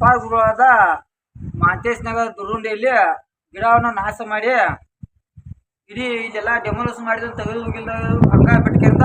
ಉಪಾರಗಳಾದ ಮಾಂತೇಶ್ನಾಗ ದುರುಂಡಿಯಲ್ಲಿ ಗಿಡವನ್ನು ನಾಶ ಮಾಡಿ ಇಡೀ ಇದೆಲ್ಲ ಡೆಮೋಲಿಸ್ ಮಾಡಿದ ತೆಗೆದು ಹೋಗಿಲ್ಲ ಹಂಗ ಬಿಟ್ಕಿಂದ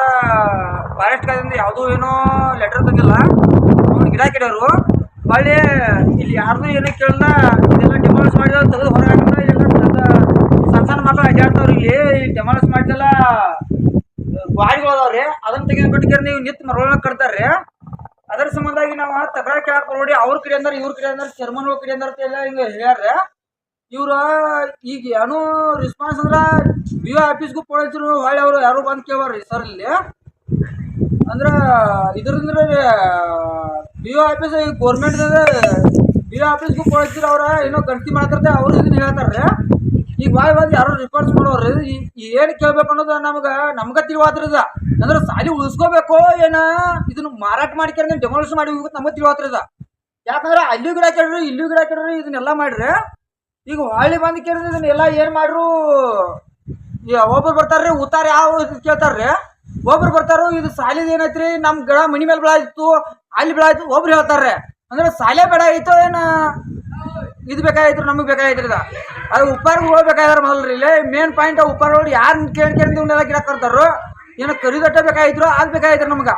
ಫಾರೆಸ್ಟ್ ಕಾದಿಂದ ಯಾವುದೂ ಏನೋ ಲೆಟರ್ ತಂದಿಲ್ಲ. ಅವ್ನು ಗಿಡ ಕಿಡೋರು. ಹೊಳ್ಳಿ ಇಲ್ಲಿ ಯಾರ್ದು ಏನೋ ಕೇಳಲ್ಲ. ಇದೆಲ್ಲ ಡೆಮಾಲಿಷ್ ಮಾಡಿದ ತೆಗೆದು ಹೊರಗೆ ಇದೆಲ್ಲ ಸಣ್ಣ ಸಣ್ಣ ಮಕ್ಕಳು ಅಡ್ಡಾಡ್ತಾವ್ರಿ ಇಲ್ಲಿ. ಡೆಮಾಲಿಷ್ ಮಾಡಿದೆಲ್ಲ ಬಾಯಿಗಳದಾವ್ರಿ ಅದನ್ನ ತೆಗೆದು ಬಿಟ್ಕೇರಿ ನೀವು ನಿತ್ ಮರಗಳನ್ನ ಕಟ್ತಾರ್ರಿ ಅದರ ಸಂಬಂಧಾಗಿ ನಾವು ತಗಡ ಕೇಳಕ್ ನೋಡಿ ಅವ್ರ ಕಡೆ ಅಂದ್ರೆ, ಇವ್ರ ಕಡೆ ಅಂದ್ರೆ ಚರ್ಮನ್ ಕಡೆ ಅಂದ್ರೆ ಎಲ್ಲ ಹಿಂಗೆ ಹೇಳ್ಯಾರ ಇವ್ರ ಈಗ ಏನೋ ರೆಸ್ಪಾನ್ಸ್ ಅಂದ್ರೆ ಬಿ ಆಫೀಸ್ಗೂ ಪೊಳಿದ್ರು ಹೊಳ್ಳಿ ಅವರು ಯಾರು ಬಂದು ಕೇಳವ್ರಿ ಸರ್ ಇಲ್ಲಿ. ಅಂದ್ರ ಇದರಿಂದ ಬಿ ಒ ಆಫೀಸ್ ಈಗ ಗೋರ್ಮೆಂಟ್ ಬಿ ಒ ಆಫೀಸ್ಗೂ ಕೊಡ್ತೀರ ಅವ್ರ, ಏನೋ ಗಣತಿ ಮಾಡ್ತಿರ್ತಾರೆ ಅವ್ರು ಇದನ್ನ ಹೇಳ್ತಾರೆ ಈಗ ಬಾಯ್ ಬಂದು ಯಾರು ರಿಪೋರ್ಟ್ಸ್ ಮಾಡೋರು ಏನು ಕೇಳ್ಬೇಕು ಅನ್ನೋದು ನಮ್ಗೆ ನಮ್ಗೆ ತಿಳಿವಾತ್ರದ. ಅಂದ್ರೆ ಸಾಲಿ ಉಳಿಸ್ಕೋಬೇಕು ಏನ? ಇದನ್ನ ಮಾರಾಟ ಮಾಡ್ಕೊಂಡು ಡೆಮಾಲಿಷನ್ ಮಾಡಿ ಹೋಗುತ್ತೆ ನಮ್ಗೆ ತಿಳಿವಾತ್ರದ. ಯಾಕಂದ್ರೆ ಅಲ್ಲೂ ಗಿಡ ಕೇಳ್ರಿ ಇಲ್ಲೂ ಗಿಡ ಕೇಳ್ರಿ ಇದನ್ನೆಲ್ಲ ಮಾಡ್ರಿ. ಈಗ ಹೊಳ್ಳಿ ಬಂದು ಕೇಳಿದ್ರೆ ಇದನ್ನೆಲ್ಲ ಏನು ಮಾಡ್ರು ಒಬ್ಬರು ಬರ್ತಾರ್ರಿ, ಉತ್ತಾರ ಯಾವ ಕೇಳ್ತಾರ್ರಿ. ಒಬ್ರು ಬರ್ತಾರೋ, ಇದು ಸಾಲಿದ ಏನೈತ್ರಿ? ನಮ್ಮ ಗಿಡ ಮನಿ ಮೇಲೆ ಬೆಳಾಯ್ತು, ಅಲ್ಲಿ ಬೆಳಾಯ್ತು, ಒಬ್ರು ಹೇಳ್ತಾರ್ರಿ. ಅಂದ್ರೆ ಸಾಲೆ ಬೇಡ ಐತೋ ಏನ? ಇದು ಬೇಕಾಗಿತ್ತು ನಮಗೆ ಬೇಕಾಗಿತ್ತು ಇದ. ಅದು ಉಪ್ಪಾರ್ಗಳು ಮೊದಲ್ರಿ ಇಲ್ಲೇ. ಮೇನ್ ಪಾಯಿಂಟ್ ಉಪ್ಪಾರ್ಗಳು ಯಾರು ಕೇಳಿ ಕೇಳಿ ಗಿಡ ಕರ್ತಾರೋ, ಏನೋ ಕರಿದಟ್ಟ ಬೇಕಾಗಿದ್ರು ಅದು ಬೇಕಾಗಿತ್ತು ನಮ್ಗೆ.